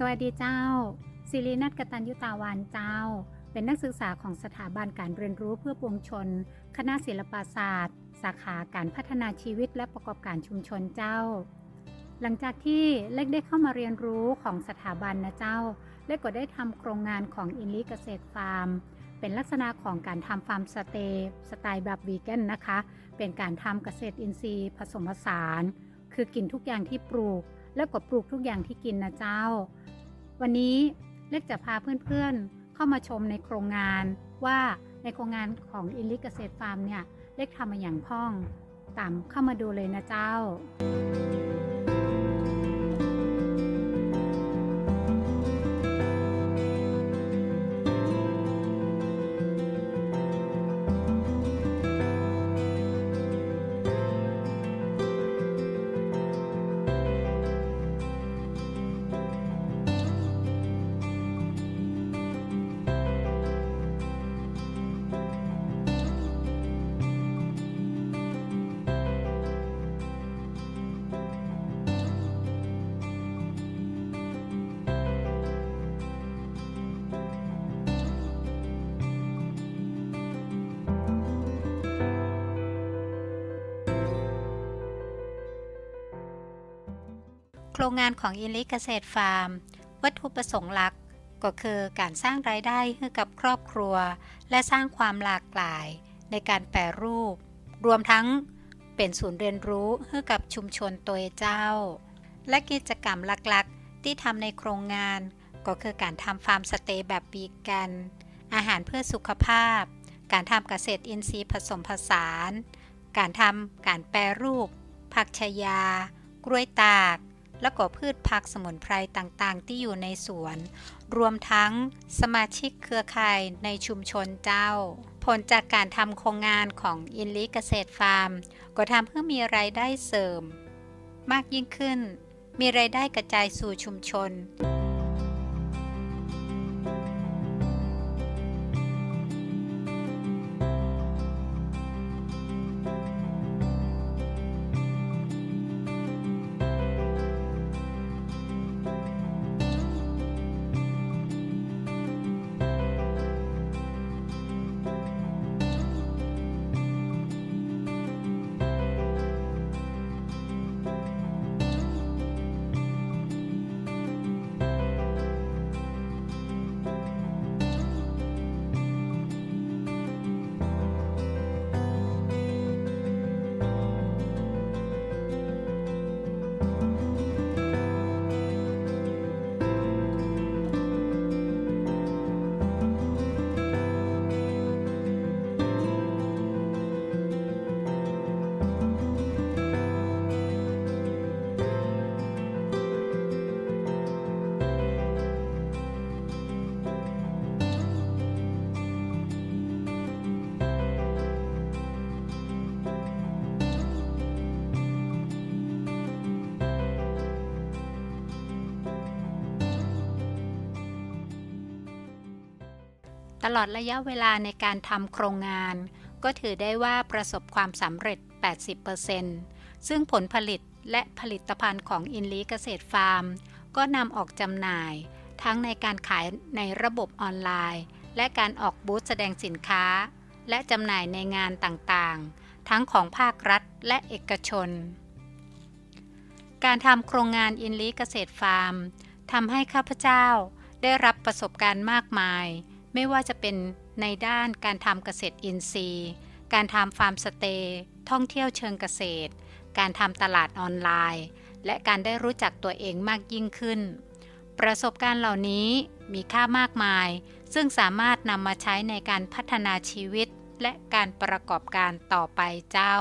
สวัสดีเจ้าสิรินัทกตัญยุตาวานเจ้า เป็นนักศึกษาของสถาบันการเรียนรู้เพื่อปวงชน คณะศิลปศาสตร์ สาขาการพัฒนาชีวิตและประกอบการชุมชนเจ้า หลังจากที่เล็กได้เข้ามาเรียนรู้ของสถาบันนะเจ้า เล็กก็ได้ทำโครงงานของอินลิเกษตรฟาร์ม เป็นลักษณะของการทำฟาร์มสเตย์สไตล์แบบวีแกนนะคะ เป็นการทำเกษตรอินทรีย์ผสมผสาน คือกินทุกอย่างที่ปลูก แล้วก็ปลูกทุกอย่างที่กินนะเจ้า วันนี้เล็กจะพาเพื่อนๆเข้ามาชมในโครงงานว่าในโครงงานของอินลิเกษตรฟาร์มเนี่ยเล็กทำมาอย่างพ่องตามเข้ามาดูเลยนะเจ้า ครงงานของอินลิเกษตรฟาร์ม วัตถุประสงค์หลักก็คือการสร้างรายได้ให้กับครอบครัว และสร้างความหลากหลายในการแปรรูป รวมทั้งเป็นศูนย์เรียนรู้ให้กับชุมชนตัวเจ้า และกิจกรรมหลักๆ ที่ทำในโครงงาน ก็คือการทำฟาร์มสเตย์แบบวีกัน อาหารเพื่อสุขภาพ การทำเกษตรอินทรีย์ผสมผสาน การทำการแปรรูป ผักชยากล้วยตาก และก็พืชผักสมุนไพรต่างๆ ที่อยู่ในสวน รวมทั้งสมาชิกเครือข่ายในชุมชนเจ้า ผลจากการทำโครงงานของอินลิเกษตรฟาร์ม ก็ทำให้มีรายได้เสริม มากยิ่งขึ้น มีรายได้กระจายสู่ชุมชน ตลอดระยะเวลาในการทำโครงงาน ก็ถือได้ว่าประสบความสำเร็จ 80%ซึ่งผลผลิตและผลิตภัณฑ์ของอินลีเกษตรฟาร์ม ก็นำออกจำหน่าย ทั้งในการขายในระบบออนไลน์ และการออกบูธแสดงสินค้า และจำหน่ายในงานต่างๆ ทั้งของภาครัฐและเอกชน การทำโครงงานอินลีเกษตรฟาร์มทำให้ข้าพเจ้าได้รับประสบการณ์มากมาย ไม่ว่าจะเป็นในด้านการทำเกษตรอินทรีย์ การทำฟาร์มสเตย์ท่องเที่ยวเชิงเกษตร การทำตลาดออนไลน์ และการได้รู้จักตัวเองมากยิ่งขึ้น ประสบการณ์เหล่านี้มีค่ามากมาย ซึ่งสามารถนำมาใช้ในการพัฒนาชีวิตและการประกอบการต่อไปเจ้า